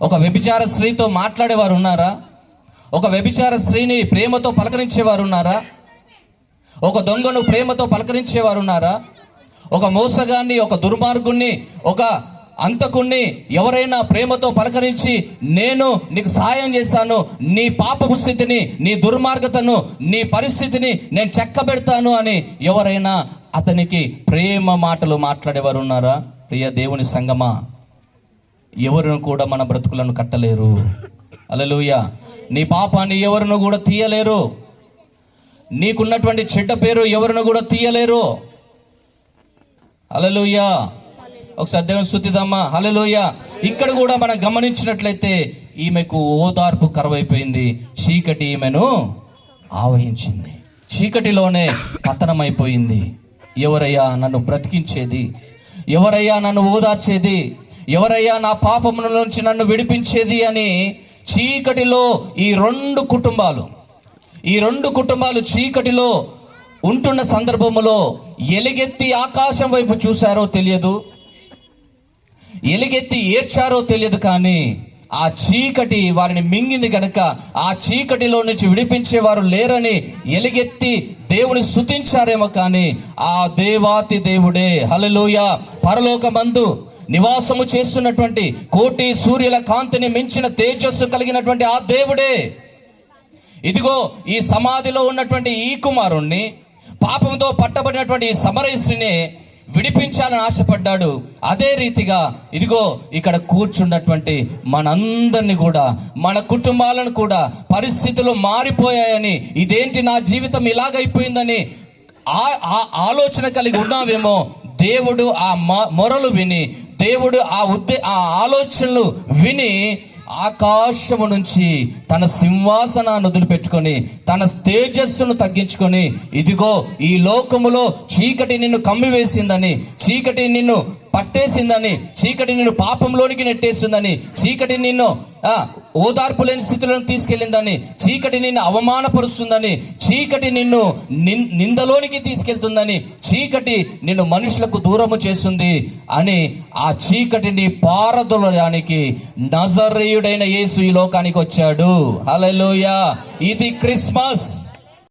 ఒక వ్యభిచార స్త్రీతో మాట్లాడేవారు ఉన్నారా? ఒక వ్యభిచార స్త్రీని ప్రేమతో పలకరించేవారు ఉన్నారా? ఒక దొంగను ప్రేమతో పలకరించేవారు ఉన్నారా? ఒక మోసగాన్ని ఒక దుర్మార్గుణ్ణి ఒక అంతకుణ్ణి ఎవరైనా ప్రేమతో పలకరించి నేను నీకు సహాయం చేశాను నీ పాపపు స్థితిని నీ దుర్మార్గతను నీ పరిస్థితిని నేను చెక్కబెడతాను అని ఎవరైనా అతనికి ప్రేమ మాటలు మాట్లాడేవారు ఉన్నారా? ప్రియ దేవుని సంగమా ఎవరును కూడా మన బ్రతుకులను కట్టలేరు. అలలుయ నీ పాపాన్ని ఎవరును కూడా తీయలేరు. నీకున్నటువంటి చెడ్డ పేరు ఎవరును కూడా తీయలేరు. హలలుయ ఒకసారి దేవుని స్థుతిదమ్మా హలలుయ ఇక్కడ కూడా మనం గమనించినట్లయితే ఈమెకు ఓదార్పు కరువైపోయింది. చీకటి ఈమెను ఆవహించింది. చీకటిలోనే పతనమైపోయింది. ఎవరయ్యా నన్ను బ్రతికించేది? ఎవరయ్యా నన్ను ఓదార్చేది? ఎవరయ్యా నా పాపముల నుంచి నన్ను విడిపించేది అని చీకటిలో ఈ రెండు కుటుంబాలు ఈ రెండు కుటుంబాలు చీకటిలో ఉంటున్న సందర్భములో ఎలుగెత్తి ఆకాశం వైపు చూశారో తెలియదు ఎలుగెత్తి ఏడ్చారో తెలియదు కానీ ఆ చీకటి వారిని మింగింది కనుక ఆ చీకటిలో నుంచి విడిపించేవారు లేరని ఎలుగెత్తి దేవుని స్తుతించారేమో కానీ ఆ దేవాతి దేవుడే. హలలోయ పరలోకమందు నివాసము చేస్తున్నటువంటి కోటి సూర్యుల కాంతిని మించిన తేజస్సు కలిగినటువంటి ఆ దేవుడే. ఇదిగో ఈ సమాధిలో ఉన్నటువంటి ఈ కుమారుణ్ణి పాపంతో పట్టబడినటువంటి ఈ సమరయశ్రీని విడిపించాలని ఆశపడ్డాడు. అదే రీతిగా ఇదిగో ఇక్కడ కూర్చున్నటువంటి మనందరిని కూడా మన కుటుంబాలను కూడా పరిస్థితులు మారిపోయాయని ఇదేంటి నా జీవితం ఇలాగైపోయిందని ఆ ఆ ఆలోచన కలిగి ఉన్నావేమో దేవుడు ఆ మ- మొరలు విని దేవుడు ఆ ఉద్దే ఆ ఆలోచనలు విని ఆకాశము నుంచి తన సింహాసనాన్ని వదిలిపెట్టుకొని తన తేజస్సును తగ్గించుకొని ఇదిగో ఈ లోకములో చీకటి నిన్ను కమ్మివేసిందని చీకటి నిన్ను పట్టేసిందని చీకటి నిన్ను పాపంలోనికి నెట్టేసిందని చీకటి నిన్ను ఓదార్పు లేని స్థితిలోకి తీసుకెళ్ళిందని చీకటి నిన్ను అవమానపరుస్తుందని చీకటి నిన్ను నిందలోనికి తీసుకెళ్తుందని చీకటి నిన్ను మనుషులకు దూరము చేస్తుంది అని ఆ చీకటిని పారదొలడానికి నజరేయుడైన యేసు ఈ లోకానికి వచ్చాడు. హల్లెలూయా. ఇది క్రిస్మస్.